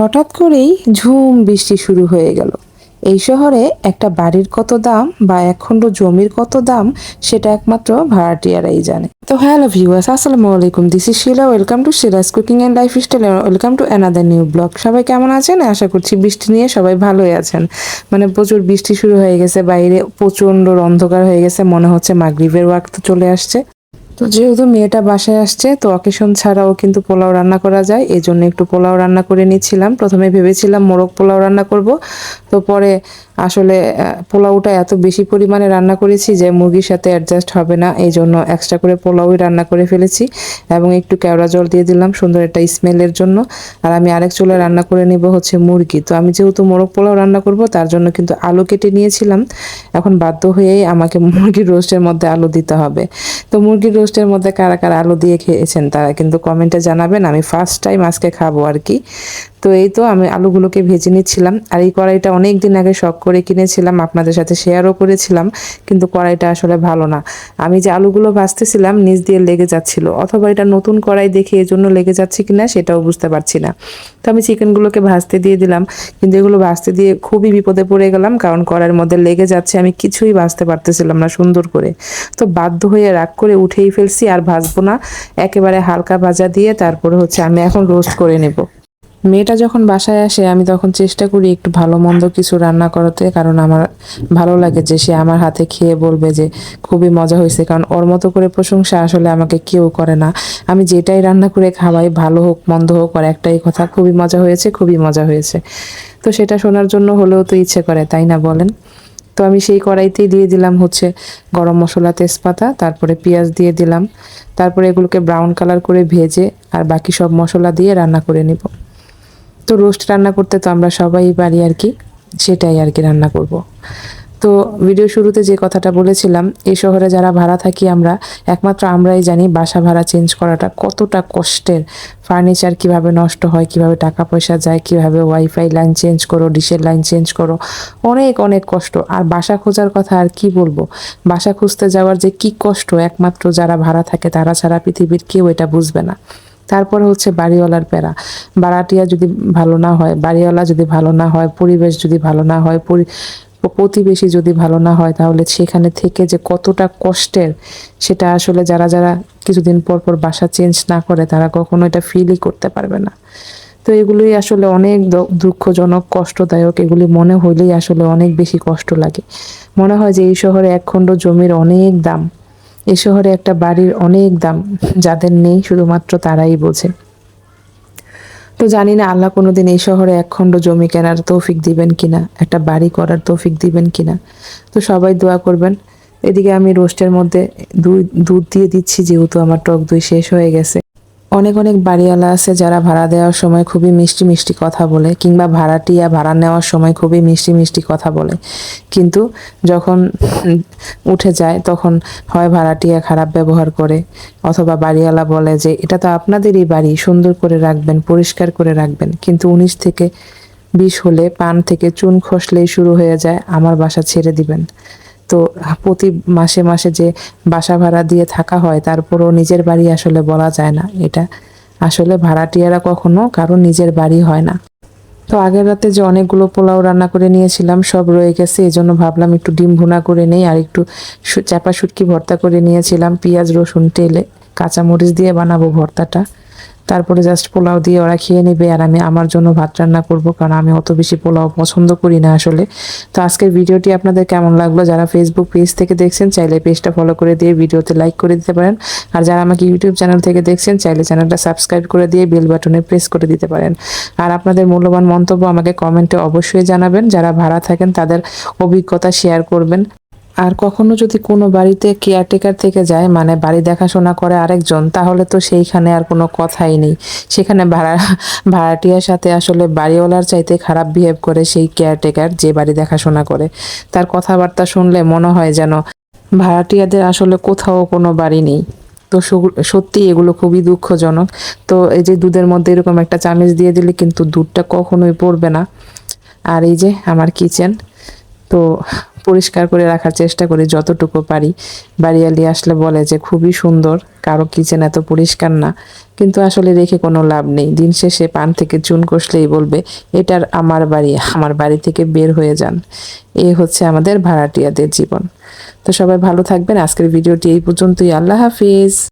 হঠাৎ করেই ঝুম বৃষ্টি শুরু হয়ে গেল। এই শহরে একটা বাড়ির কত দাম বা একখণ্ড জমির কত দাম সেটা একমাত্র ভাড়াটিয়ারাই জানে। তো হ্যালো ভিউয়ার্স, আসসালামু আলাইকুম। This is Shila welcome to Shila's cooking and lifestyle welcome to another new blog সবাই কেমন আছেন? আশা করছি বৃষ্টি নিয়ে সবাই ভালোই আছেন। মানে প্রচুর বৃষ্টি শুরু হয়ে গেছে, বাইরে প্রচণ্ড অন্ধকার হয়ে গেছে, মনে হচ্ছে মাগরিবের ওয়াক্ত চলে আসছে। তো যেহেতু মেয়েটা বাসায় আসছে, তো অকেশন ছাড়াও কিন্তু পোলাও রান্না করা যায়। এই জন্য একটু পোলাও রান্না করে নিচ্ছিলাম। প্রথমে ভেবেছিলাম মোরগ পোলাও রান্না করব। তো পরে আসলে পোলাওটা এত বেশি পরিমাণে রান্না করেছি যে মুরগির সাথে অ্যাডজাস্ট হবে না, এই জন্য এক্সট্রা করে পোলাওই রান্না করে ফেলেছি এবং একটু কেওড়া জল দিয়ে দিলাম সুন্দর একটা স্মেলের জন্য। আর আমি আরেক চুলে রান্না করে নেব হচ্ছে মুরগি। তো আমি যেহেতু মোরগ পোলাও রান্না করব, তার জন্য কিন্তু আলু কেটে নিয়েছিলাম। এখন বাধ্য হয়েই আমাকে মুরগির রোস্টের মধ্যে আলু দিতে হবে। তো মুরগির রোস্টের মধ্যে কারা কারা আলু দিয়ে খেয়েছেন তারা কিন্তু কমেন্টে জানাবেন, আমি ফার্স্ট টাইম আজকে খাব আর কি। তো এই তো আমি আলুগুলোকে ভেজে নিচ্ছিলাম। আর এই কড়াইটা অনেক দিন আগে শখ করে কিনেছিলাম, আপনাদের সাথে শেয়ারও করেছিলাম, কিন্তু কড়াইটা আসলে ভালো না। আমি যে আলুগুলো ভাজতেছিলাম, নিচ দিয়ে লেগে যাচ্ছিল। অথবা এটা নতুন কড়াই দেখে এই জন্য লেগে যাচ্ছে কিনা সেটাও বুঝতে পারছি না। তো আমি চিকেনগুলোকে ভাজতে দিয়ে দিলাম, কিন্তু এগুলো ভাজতে দিয়ে খুবই বিপদে পড়ে গেলাম, কারণ কড়াইয়ের মধ্যে লেগে যাচ্ছে, আমি কিছুই ভাজতে পারতেছিলাম না সুন্দর করে। তো বাধ্য হয়ে রাগ করে উঠেই ফেলছি, আর ভাজবো না। একেবারে হালকা ভাজা দিয়ে তারপরে হচ্ছে আমি এখন রোস্ট করে নেব। মেয়েটা যখন বাসায় আসে, আমি তখন চেষ্টা করি একটু ভালো মন্দ কিছু রান্না করাতে, কারণ আমার ভালো লাগে যে সে আমার হাতে খেয়ে বলবে যে খুবই মজা হয়েছে, কারণ ওর মতো করে প্রশংসা আসলে আমাকে কেউ করে না। আমি যেটাই রান্না করে খাওয়াই, ভালো হোক, মন্দ হোক আর একটাই কথা, খুবই মজা হয়েছে, খুবই মজা হয়েছে। তো সেটা শোনার জন্য হলেও তো ইচ্ছে করে, তাই না বলেন? তো আমি সেই কড়াইতেই দিয়ে দিলাম হচ্ছে গরম মশলা, তেজপাতা, তারপরে পেঁয়াজ দিয়ে দিলাম। তারপরে এগুলোকে ব্রাউন কালার করে ভেজে আর বাকি সব মশলা দিয়ে রান্না করে নিব। তো রোস্ট রান্না করতে তো আমরা সবাই পারি আর কি, সেটাই আর কি রান্না করব। তো ভিডিও শুরুতে যে কথাটা বলেছিলাম, এই শহরে যারা ভাড়া থাকি আমরা, একমাত্র আমরাই জানি বাসা ভাড়া চেঞ্জ করাটা কতটা কষ্টের। ফার্নিচার কীভাবে নষ্ট হয়, কীভাবে টাকা পয়সা যায়, কীভাবে ওয়াইফাই লাইন চেঞ্জ করো, ডিশের লাইন চেঞ্জ করো, অনেক অনেক কষ্ট। আর বাসা খোঁজার কথা আর কি বলব? বাসা খুঁজতে যাওয়ার যে কি কষ্ট, একমাত্র যারা ভাড়া থাকে তারা ছাড়া পৃথিবীর কেউ এটা বুঝবে না। তারপরে হচ্ছে বাড়িওয়ালার প্যারা। বাড়াটিয়া যদি ভালো না হয়, বাড়িওয়ালা যদি ভালো না হয়, পরিবেশ যদি ভালো না হয়, পরি, প্রতিবেশী যদি ভালো না হয়, তাহলে সেখানে থেকে যে কতটা কষ্টের সেটা আসলে যারা যারা কিছুদিন পর পর বাসা চেঞ্জ না করে, তারা কখনো এটা ফিলই করতে পারবে না। তো এগুলোই আসলে অনেক দুঃখজনক, কষ্টদায়ক, এগুলি মনে হইলেই আসলে অনেক বেশি কষ্ট লাগে। মনে হয় যে এই শহরে এক খণ্ড জমির অনেক দাম। এ শহরে একটা বাড়ির অনেক দাম, যাদের নেই শুধুমাত্র তারাই বোঝে। তো জানি না আল্লাহ কোনো দিন এই শহরে একখণ্ড জমি কেনার তৌফিক দিবেন কিনা, একটা বাড়ি করার তৌফিক দিবেন কিনা। তো সবাই দোয়া করবেন। এদিকে আমি রোস্টের মধ্যে দুধ দিয়ে দিচ্ছি, যেহেতু আমার টক দই শেষ হয়ে গেছে। অনেক অনেক বাড়িওয়ালা আছে যারা ভাড়া দেওয়ার সময় খুবই মিষ্টি মিষ্টি কথা বলে, কিংবা ভাড়াটিয়া ভাড়া নেওয়ার সময় খুবই মিষ্টি মিষ্টি কথা বলে। কিন্তু যখন উঠে যায়, তখন হয় ভাড়াটিয়া খারাপ ব্যবহার করে, অথবা বাড়িওয়ালা বলে যে, এটা তো আপনাদেরই বাড়ি, সুন্দর করে রাখবেন, পরিষ্কার করে রাখবেন। কিন্তু উনিশ থেকে বিষ হলে পান থেকে চুন খসলেই শুরু হয়ে যায়, আমার বাসা ছেড়ে দিবেন। তো প্রতি মাসে মাসে যে বাসা ভাড়া দিয়ে থাকা হয়, তারপরও নিজের বাড়ি আসলে বলা যায় না। এটা আসলে ভাড়াটিয়ারা কখনো কারও নিজের বাড়ি হয় না। তো আগের রাতে যে অনেকগুলো পোলাও রান্না করে নিয়েছিলাম, সব রয়ে গেছে। এই জন্য ভাবলাম একটু ডিম ভুনা করে নেই আর একটু চাপা শুটকি ভর্তা করে নিয়েছিলাম। পেঁয়াজ, রসুন, তেলে কাঁচামরিচ দিয়ে বানাবো ভর্তাটা। তারপরে জাস্ট পোলাও দিয়ে ওরা খেয়ে নেবে আর আমি আমার জন্য ভাত রান্না করব কারণ আমি অত বেশি পোলাও পছন্দ করি না আসলে। তো আজকের ভিডিওটি আপনাদের কেমন লাগল যারা ফেসবুক পেজ থেকে দেখছেন, চাইলে পেজটা ফলো করে দিয়ে ভিডিওতে লাইক করে দিতে পারেন। আর যারা আমাকে ইউটিউব চ্যানেল থেকে দেখছেন, চাইলে চ্যানেলটা সাবস্ক্রাইব করে দিয়ে বেল বাটনে প্রেস করে দিতে পারেন। আর আপনাদের মূল্যবান মন্তব্য আমাকে কমেন্টে অবশ্যই জানাবেন। যারা ভাড়া থাকেন, তাদের অভিজ্ঞতা শেয়ার করবেন। আর কখনো যদি কোনো বাড়িতে কেয়ারটেকার থেকে যায় মানে বাড়ি দেখাশোনা করে আরেকজন, তাহলে তো সেইখানে আর কোনো কথাই নেই। সেখানে ভাড়া, ভাড়াটিয়ার সাথে আসলে বাড়িওয়ালার চাইতে খারাপ বিহেভ করে সেই কেয়ারটেকার যে বাড়ি দেখাশোনা করে। তার কথাবার্তা শুনলে মনে হয় যেন ভাড়াটিয়াদের আসলে কোথাও কোনো বাড়ি নেই। তো সত্যি এগুলো খুবই দুঃখজনক। তো এই যে দুধের মধ্যে এরকম একটা চামচ দিয়ে দিলে কিন্তু দুধটা কখনোই পড়বে না। আর এই যে আমার কিচেন তো পরিষ্কার করে রাখার চেষ্টা করি যতটুকু পারি। বাড়িয়ালি আসলে বলে যে খুবই সুন্দর, কারও কিচেন এত পরিষ্কার না, কিন্তু আসলে রেখে কোনো লাভ নেই। দিন শেষে পান থেকে চুন কষলেই বলবে, এটার আমার বাড়ি আমার বাড়ি থেকে বের হয়ে যান। এ হচ্ছে আমাদের ভাড়াটিয়াদের জীবন। তো সবাই ভালো থাকবেন। আজকের ভিডিওটি এই পর্যন্তই। আল্লাহ হাফিজ।